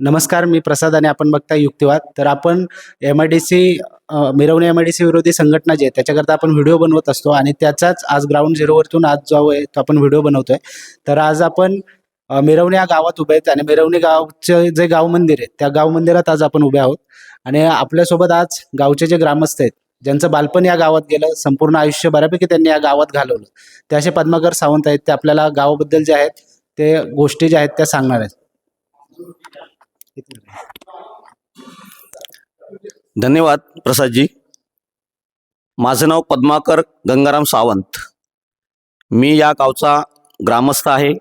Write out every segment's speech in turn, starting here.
नमस्कार मी प्रसाद आणि आपण बघता युक्तिवाद. तर आपण एम आय डी सी मिरवणी एम आय डी सी विरोधी संघटना जी आहे त्याच्याकरता आपण व्हिडिओ बनवत असतो आणि त्याचाच आज ग्राउंड झिरोवरतून आज जो आहे तो आपण व्हिडिओ बनवतोय. तर आज आपण मिरवणे मिरवणी या गावात उभे आहेत आणि मिरवणी गावचे जे गाव मंदिर आहे त्या गाव मंदिरात आज आपण उभे आहोत. आणि आपल्यासोबत आज गावचे जे ग्रामस्थ आहेत ज्यांचं बालपण या गावात गेलं संपूर्ण आयुष्य बऱ्यापैकी त्यांनी या गावात घालवलं. ते असे पद्माकर सावंत आहेत ते आपल्याला गावाबद्दल जे आहेत ते गोष्टी ज्या आहेत त्या सांगणार आहेत. धन्यवाद प्रसादजी. माझं नाव पद्माकर गंगाराम सावंत. मी या गावचा ग्रामस्थ आहे.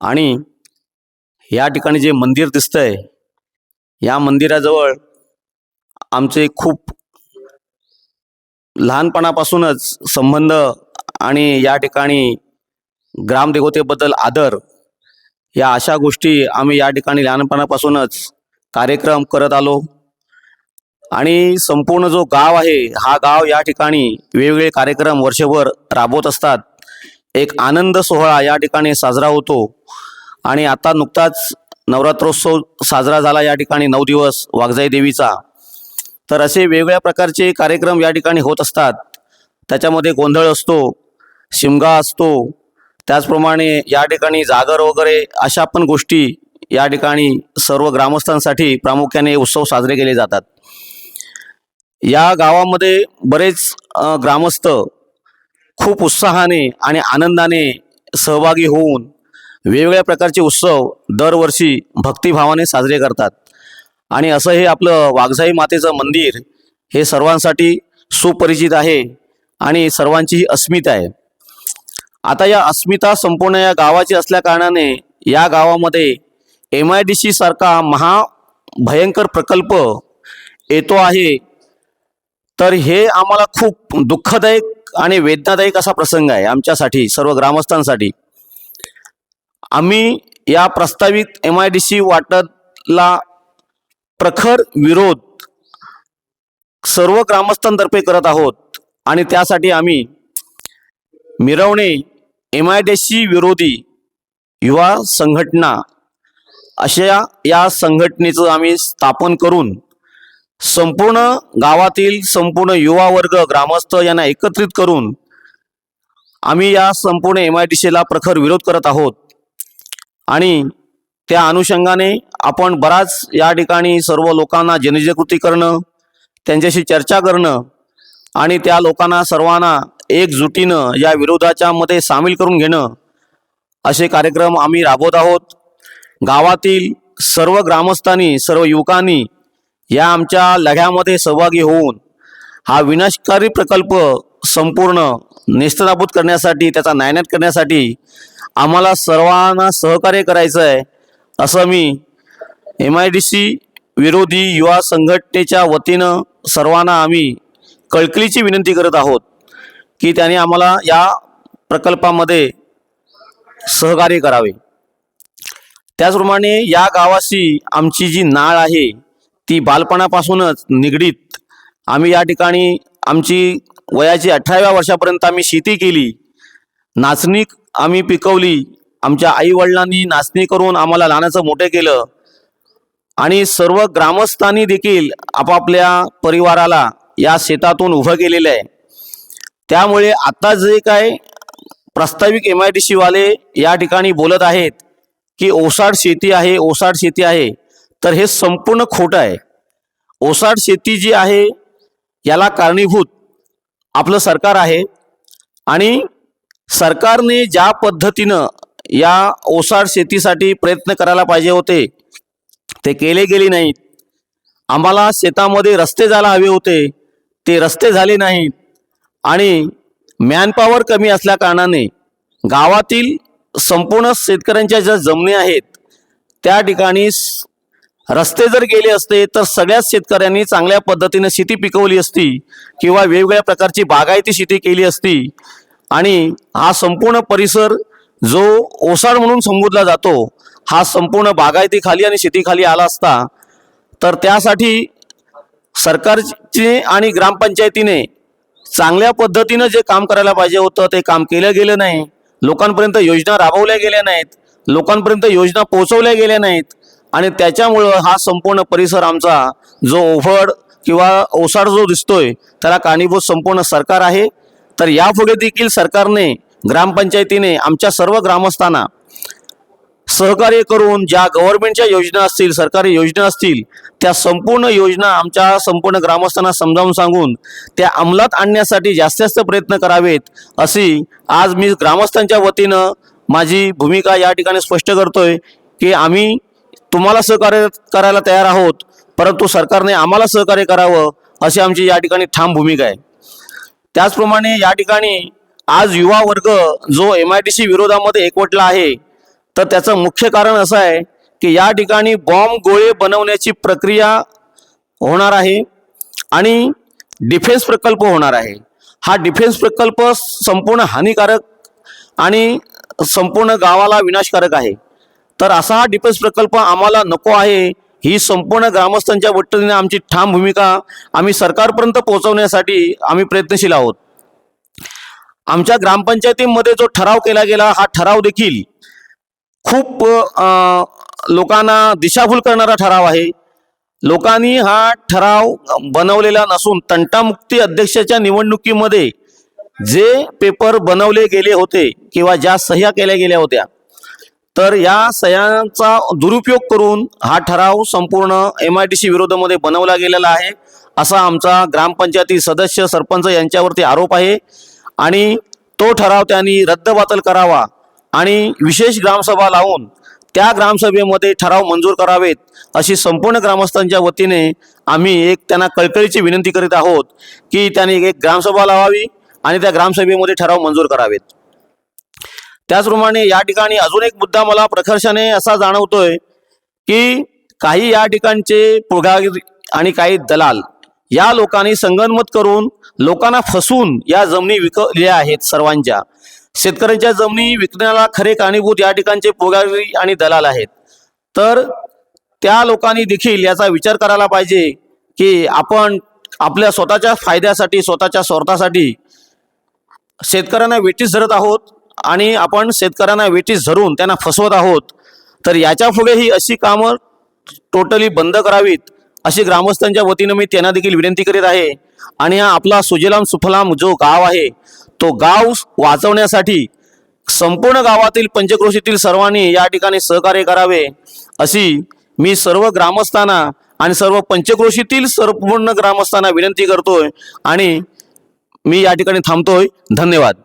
आणि या ठिकाणी जे मंदिर दिसतंय या मंदिराजवळ आमचे खूप लहानपणापासूनच संबंध आणि या ठिकाणी ग्रामदेवतेबद्दल आदर या अशा गोष्टी आम्ही या ठिकाणी लहानपणापासूनच कार्यक्रम करत आलो. आणि संपूर्ण जो गाव आहे हा गाव या ठिकाणी वेगवेगळे कार्यक्रम वर्षभर राबवत असतात. एक आनंद सोहळा या ठिकाणी साजरा होतो. आणि आता नुकताच नवरात्रोत्सव साजरा झाला या ठिकाणी नऊ दिवस वाघजाई देवीचा. तर असे वेगवेगळ्या प्रकारचे कार्यक्रम या ठिकाणी होत असतात. त्याच्यामध्ये गोंधळ असतो शिमगा असतो त्याचप्रमाणे या ठिकाणी जागर वगैरे अशा पण गोष्टी या ठिकाणी सर्व ग्रामस्थांसाठी प्रामुख्याने उत्सव साजरे केले जातात. या गावामध्ये बरेच ग्रामस्थ खूप उत्साहाने आणि आनंदाने सहभागी होऊन वेगवेगळ्या प्रकारचे उत्सव दरवर्षी भक्तिभावाने साजरे करतात. आणि असं हे आपलं वाघजाई मातेचं मंदिर हे सर्वांसाठी सुपरिचित आहे आणि सर्वांचीही अस्मिता आहे. आता या अस्मिता संपूर्ण या गावाची असल्या कारणाने या गावामध्ये एम आय डी सी सारखा महाभयंकर प्रकल्प येतो आहे. तर हे आम्हाला खूप दुःखदायक आणि वेदनादायक असा प्रसंग आहे आमच्यासाठी सर्व ग्रामस्थांसाठी. आम्ही या प्रस्तावित एम आय डी सी वाटतला प्रखर विरोध सर्व ग्रामस्थांतर्फे करत आहोत आणि त्यासाठी आम्ही मिरवणे एम आय डी सी विरोधी युवा संघटना अशा या संघटनेचं आम्ही स्थापन करून संपूर्ण गावातील संपूर्ण युवा वर्ग ग्रामस्थ यांना एकत्रित करून आम्ही या संपूर्ण एम आय डी सीला प्रखर विरोध करत आहोत. आणि त्या अनुषंगाने आपण बराच या ठिकाणी सर्व लोकांना जनजागृती करणं त्यांच्याशी चर्चा करणं आणि त्या लोकांना सर्वांना एकजुटीनं या विरोधाच्या मध्ये सामील करून घेणं असे कार्यक्रम आम्ही राबवत आहोत. गावातील सर्व ग्रामस्थांनी सर्व युवकांनी या आमच्या लढ्यामध्ये सहभागी होऊन हा विनाशकारी प्रकल्प संपूर्ण नेस्तनाबूत करण्यासाठी त्याचा नायनाट करण्यासाठी आम्हाला सर्वांना सहकार्य करायचं आहे असं मी एम आय डी सी विरोधी युवा संघटनेच्या वतीनं सर्वांना आम्ही कळकळीची विनंती करत आहोत की त्याने आम्हाला या प्रकल्पामध्ये सहकार्य करावे. त्याचप्रमाणे या गावाशी आमची जी नाळ आहे ती बालपणापासूनच निगडीत. आम्ही या ठिकाणी आमची वयाची अठराव्या वर्षापर्यंत आम्ही शेती केली. नाचणी आम्ही पिकवली. आमच्या आईवडिलांनी नाचणी करून आम्हाला लहानाचं मोठे केलं. आणि सर्व ग्रामस्थांनी देखील आपापल्या परिवाराला या शेतातून उभं केलेलं आहे. त्यामुळे आता जे काय प्रस्ताविक एम आय टी सीवाले या ठिकाणी बोलत आहेत की ओसाड शेती आहे ओसाड शेती आहे तर हे संपूर्ण खोटं आहे. ओसाड शेती जी आहे याला कारणीभूत आपलं सरकार आहे आणि सरकारने ज्या पद्धतीनं या ओसाड शेतीसाठी प्रयत्न करायला पाहिजे होते ते केले गेले नाहीत. आम्हाला शेतामध्ये रस्ते जायला हवे होते ते रस्ते झाले नाहीत. आणि मॅनपॉवर कमी असल्या कारणाने गावातील संपूर्ण शेतकऱ्यांच्या ज्या जमिनी आहेत त्या ठिकाणी रस्ते जर गेले असते तर सगळ्याच शेतकऱ्यांनी चांगल्या पद्धतीने शेती पिकवली असती किंवा वेगवेगळ्या प्रकारची बागायती शेती केली असती. आणि हा संपूर्ण परिसर जो ओसाड म्हणून संबोधला जातो हा संपूर्ण बागायतीखाली आणि शेतीखाली आला असता तर त्यासाठी सरकारची आणि ग्रामपंचायतीने चांगल्या पद्धतीनं जे काम करायला पाहिजे होतं ते काम केलं गेलं नाही. लोकांपर्यंत योजना राबवल्या गेल्या नाहीत. लोकांपर्यंत योजना पोहोचवल्या गेल्या नाहीत. आणि त्याच्यामुळं हा संपूर्ण परिसर आमचा जो ओव्हड किंवा ओसाड जो दिसतोय त्याला कारणीभूत संपूर्ण सरकार आहे. तर यापुढे देखील सरकारने ग्रामपंचायतीने आमच्या सर्व ग्रामस्थांना सहकार्य करून ज्या गव्हर्नमेंटच्या योजना असतील सरकारी योजना असतील त्या संपूर्ण योजना आमच्या संपूर्ण ग्रामस्थांना समजावून सांगून त्या अंमलात आणण्यासाठी जास्तीत जास्त प्रयत्न करावेत अशी आज मी ग्रामस्थांच्या वतीनं माझी भूमिका या ठिकाणी स्पष्ट करतोय की आम्ही तुम्हाला सहकार्य करायला तयार आहोत परंतु सरकारने आम्हाला सहकार्य करावं अशी आमची या ठिकाणी ठाम भूमिका आहे. त्याचप्रमाणे या ठिकाणी आज युवा वर्ग जो एम आय टी सी विरोधामध्ये एकवटला आहे तर त्याचं मुख्य कारण असं आहे की या ठिकाणी बॉम्ब गोळे बनवण्याची प्रक्रिया होणार आहे आणि डिफेन्स प्रकल्प होणार आहे. हा डिफेन्स प्रकल्प संपूर्ण हानिकारक आणि संपूर्ण गावाला विनाशकारक आहे. तर असा हा डिफेन्स प्रकल्प आम्हाला नको आहे. ही संपूर्ण ग्रामस्थांच्या वतीने आमची ठाम भूमिका आम्ही सरकारपर्यंत पोहोचवण्यासाठी आम्ही प्रयत्नशील आहोत. आमच्या ग्रामपंचायतीमध्ये जो ठराव केला गेला हा ठराव देखील खूप लोकांना दिशाभूल करणारा ठराव आहे. लोकांनी हा ठराव बनवलेला नसून तंटामुक्ती अध्यक्षाच्या निवडणुकीमध्ये जे पेपर बनवले गेले होते किंवा ज्या सह्या केल्या गेल्या होत्या तर या सह्यांचा दुरुपयोग करून हा ठराव संपूर्ण एम आय टी सी विरोधामध्ये बनवला गेलेला आहे असा आमचा ग्रामपंचायती सदस्य सरपंच यांच्यावरती आरोप आहे. आणि तो ठराव त्यांनी रद्दबातल करावा आणि विशेष ग्रामसभा लावून त्या ग्रामसभेमध्ये ठराव मंजूर करावेत अशी संपूर्ण ग्रामस्थांच्या वतीने आम्ही एक त्यांना कळकळीची विनंती करीत आहोत की त्यांनी एक ग्रामसभा लावावी आणि त्या ग्रामसभेमध्ये ठराव मंजूर करावेत. त्याचप्रमाणे या ठिकाणी अजून एक मुद्दा मला प्रकर्षाने असा जाणवतोय की काही या ठिकाणचे पुढारी आणि काही दलाल या लोकांनी संगनमत करून लोकांना फसवून या जमिनी विकल्या आहेत सर्वांच्या. शेतकऱ्यांच्या जमिनी विकण्याला खरे कारणीभूत या ठिकाणचे पुगारी आणि दलाल आहेत. तर त्या लोकांनी देखील याचा विचार करायला पाहिजे की आपण आपल्या स्वतःच्या फायद्यासाठी स्वतःच्या स्वार्थासाठी शेतकऱ्यांना वेटीस धरत आहोत आणि आपण शेतकऱ्यांना वेटीस धरून त्यांना फसवत आहोत. तर याच्यापुढे ही अशी कामं टोटली बंद करावीत अशी ग्रामस्थांच्या वतीनं मी त्यांना देखील विनंती करीत आहे. आणि हा आपला सुजलाम सुफलाम जो गाव आहे तो गाव वाचवण्यासाठी संपूर्ण गावातील पंचक्रोशीतील सर्वांनी या ठिकाणी सहकार्य करावे अशी मी सर्व ग्रामस्थांना आणि सर्व पंचक्रोशीतील संपूर्ण ग्रामस्थांना विनंती करतोय आणि मी या ठिकाणी थांबतोय. धन्यवाद.